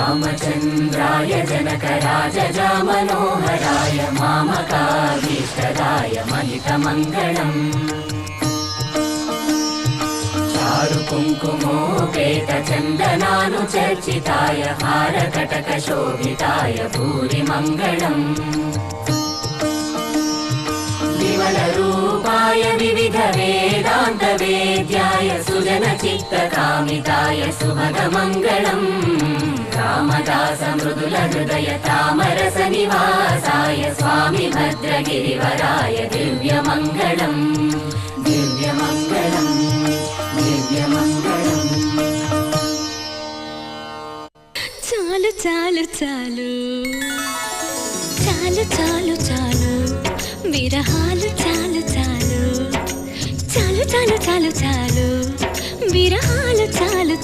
రామచంద్రాయ జనకరాజజా మనోహరాయ మామకాభీష్టదాయ మహితమంగళम् చారు కుంకుమోపేత చందనాను చర్చితాయ హారకటక శోభితాయ భూరి మంగళం విమల రూపాయ వివిధ వేదాంత వేద్యాయ సుజన చిత్త కామితాయ సుభగ మంగళం రామదాస మృదుల హృదయ తామరస నివాసాయ స్వామి భద్రగిరివరాయ దివ్య మంగళం దివ్య మంగళం దివ్య మంగళం చాలు చాలు చాలు. చాలు చాలు చాలు. విరహాలు చాలు చాలు. చాలు చాలు చాలు చాలు. విరహాలు చాలు